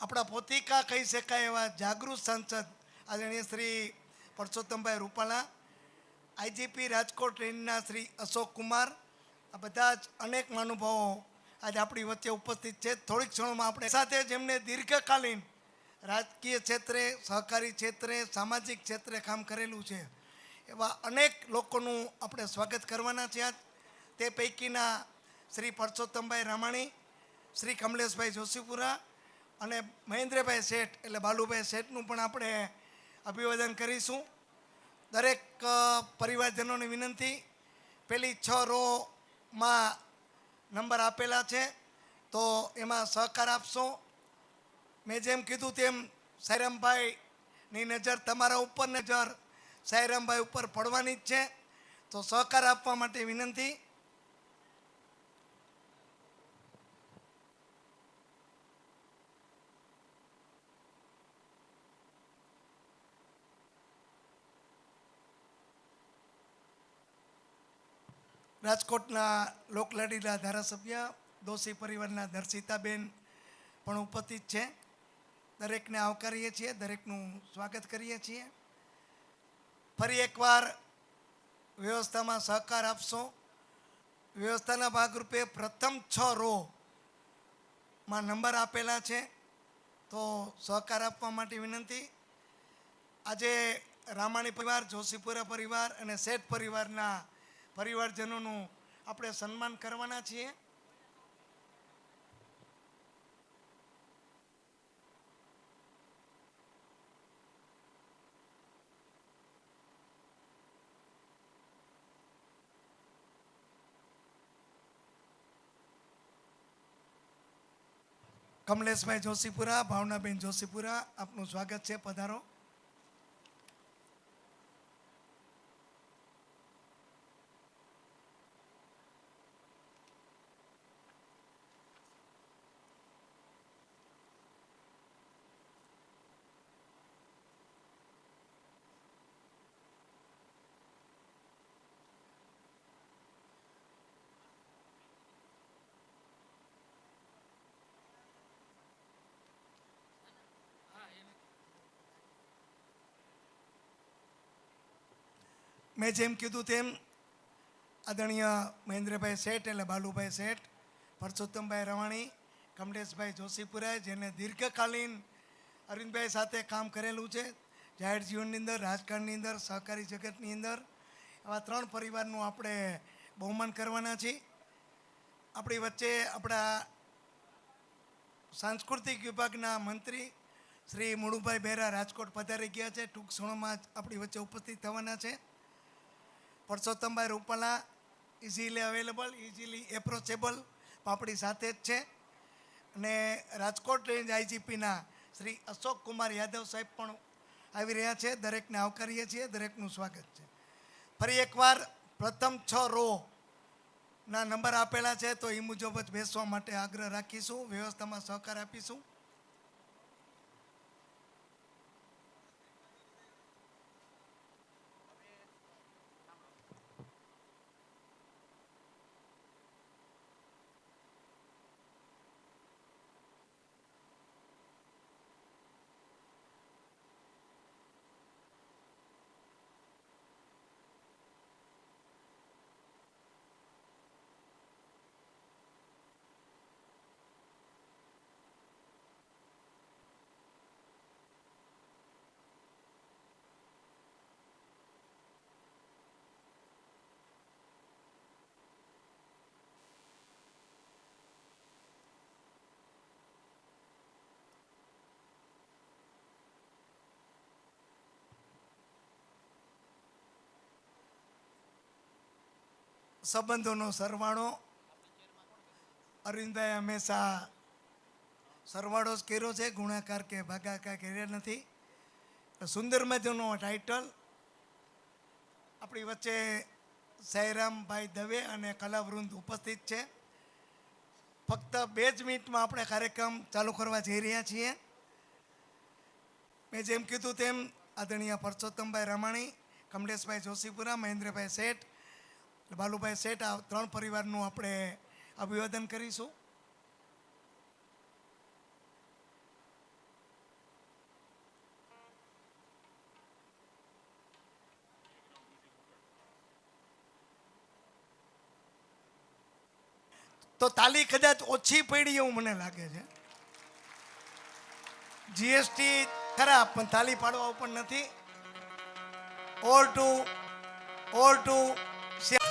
આપણા પોતિકા કહી શકાય એવા જાગૃત સાંસદ આદરણીય શ્રી પરસોત્તમભાઈ રૂપાલા આઈજીપી રાજકોટ રેન્જના શ્રી અશોક કુમાર, આ બધા જ અનેક મહાનુભાવો આજે આપણી વચ્ચે ઉપસ્થિત છે. થોડીક ક્ષણોમાં આપણે સાથે જેમને દીર્ઘકાલીન રાજકીય ક્ષેત્રે, સહકારી ક્ષેત્રે, સામાજિક ક્ષેત્રે કામ કરેલું છે, એવા અનેક લોકોનું આપણે સ્વાગત કરવાના છે આજ. તે પૈકીના શ્રી પરસોત્તમભાઈ રામાણી, શ્રી કમલેશભાઈ જોશીપુરા અને મહેન્દ્રભાઈ શેઠ, એટલે બાલુભાઈ શેઠનું પણ આપણે અભિવાદન કરીશું. દરેક પરિવારજનોની વિનંતી. પેલી છ રોમાં નંબર આપેલા છે, તો એમાં સહકાર આપશો. મેં જેમ કીધું તેમ સાયરામભાઈની નજર તમારા ઉપર નજર, સાયરામભાઈ ઉપર પડવાની જ છે. તો સહકાર આપવા માટે વિનંતી. રાજકોટના લોકલાડીના ધારાસભ્ય, દોશી પરિવારના દર્શિતાબેન પણ ઉપસ્થિત છે. દરેકને આવકારીએ છીએ, દરેકનું સ્વાગત કરીએ છીએ. ફરી એકવાર વ્યવસ્થામાં સહકાર આપશો. વ્યવસ્થાના ભાગરૂપે પ્રથમ છ રોમાં નંબર આપેલા છે. તો સહકાર આપવા માટે વિનંતી. આજે રામાણી પરિવાર, જોશીપુરા પરિવાર અને શેઠ પરિવારના પરિવારજનોનું આપણે સન્માન કરવાના છીએ. કમલેશભાઈ જોશીપુરા ભાવનાબેન જોશીપુરા આપનું સ્વાગત છે. પધારો. મેં જેમ કીધું તેમ આદરણીય મહેન્દ્રભાઈ શેઠ એટલે બાલુભાઈ શેઠ, પરસોત્તમભાઈ રવાણી, કમલેશભાઈ જોશીપુરા જેને દીર્ઘકાલીન અરવિંદભાઈ સાથે કામ કરેલું છે જાહેર જીવનની અંદર, રાજકારણની અંદર, સહકારી જગતની અંદર, આવા ત્રણ પરિવારનું આપણે બહુમાન કરવાના છીએ. આપણી વચ્ચે આપણા સાંસ્કૃતિક વિભાગના મંત્રી શ્રી મુળુભાઈ બહેરા રાજકોટ પધારી ગયા છે, ટૂંક ક્ષણોમાં આપણી વચ્ચે ઉપસ્થિત થવાના છે. Parshottambhai Rupala easily available easily approachable આપણી સાથે જ છે. અને રાજકોટ રેન્જ આઈજીપીના શ્રી અશોક કુમાર યાદવ સાહેબ પણ આવી રહ્યા છે. દરેકને આવકારીએ છીએ. દરેકનું સ્વાગત છે. ફરી એકવાર પ્રથમ છ રો ના નંબર આપેલા છે, તો એ મુજબ જ બેસવા માટે આગ્રહ રાખીશું. વ્યવસ્થામાં સહકાર આપીશું. સંબંધોનો સરવાળો. અરવિંદભાઈ હંમેશા સરવાળો જ કર્યો છે, ગુણાકાર કે ભાગાકાર કર્યા નથી. સુંદર મજાનો ટાઇટલ આપણી વચ્ચે સાઈરામભાઈ દવે અને કલાવૃંદ ઉપસ્થિત છે. ફક્ત બે જ મિનિટમાં આપણે કાર્યક્રમ ચાલુ કરવા જઈ રહ્યા છીએ. મેં જેમ કીધું તેમ આદરણીય પરસોત્તમભાઈ રમાણી, કમલેશભાઈ જોશીપુરા, મહેન્દ્રભાઈ શેઠ બાલુભાઈ શેઠ, આ ત્રણ પરિવારનું આપણે અભિવાદન કરીશું. તો તાલી કદાચ ઓછી પડી એવું મને લાગે છે. જીએસટી ખરા, પણ તાલી પાડવા પણ નથી. ઓર ટુ ઓર ટુ